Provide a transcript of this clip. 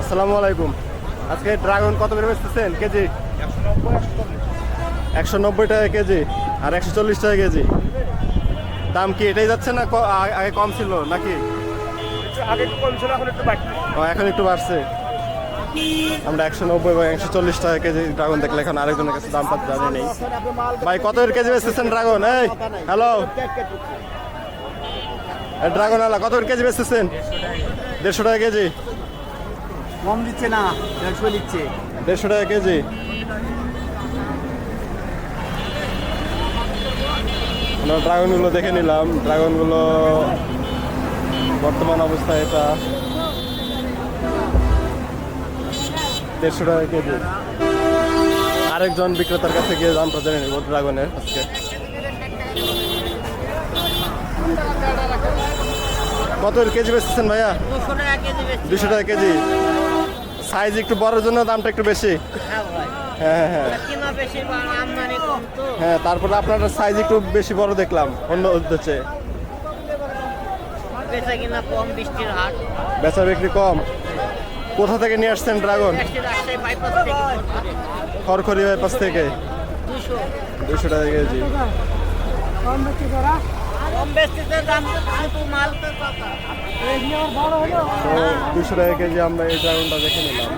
আসসালামু আলাইকুম। আজকে ড্রাগন কত করে বেচতেছেন? কেজি? একশো নব্বই টাকা কেজি আর একশো চল্লিশ টাকা কেজি। দাম কি এটাই যাচ্ছে না আগে কম ছিল নাকি? আগে কম ছিল এখন একটু বাড়তি ও, এখন একটু বাড়ছে। আমরা একশো নব্বই বা একশো চল্লিশ টাকা কেজি ড্রাগন দেখলে এখন আরেকজনের কাছে দাম পাত জানি নেই। ভাই কত কেজি বেচতেছেন ড্রাগন? এই হ্যালো। ড্রাগন আলা কত কেজি বেচতেছেন? দেড়শো টাকা কেজি। কম দিচ্ছে না দেড়শো দিচ্ছে। দেড়শো টাকা কেজি? আমরা ড্রাগনগুলো দেখে নিলাম। ড্রাগনগুলো বর্তমান অবস্থায় এটা দেড়শো টাকা কেজি। আরেকজন বিক্রেতার কাছে গিয়ে দামটা জেনে নেব ড্রাগনের আজকে। কত কেজি বেচতেছেন ভাইয়া? দুশো টাকা কেজি সাইজ একটু বড়ের জন্য দামটা একটু বেশি। হ্যাঁ হ্যাঁ। হ্যাঁ বেশি কম হ্যাঁ তারপরে আপনার সাইজ একটু বেশি বড় দেখলাম অন্য হচ্ছে। বেচা কিনা কম বৃষ্টির হাট বেচা বিক্রি কম। কোথা থেকে নিয়ে আসছেন ড্রাগন? খড়খড়ি বাইপাস থেকে। দুশো টাকা কেজি। কম বেচতে দাম তো ছোট মাল তো কথা তো দুশো টাকা কেজি আমরা এই ড্রাগনটা দেখে নিলাম।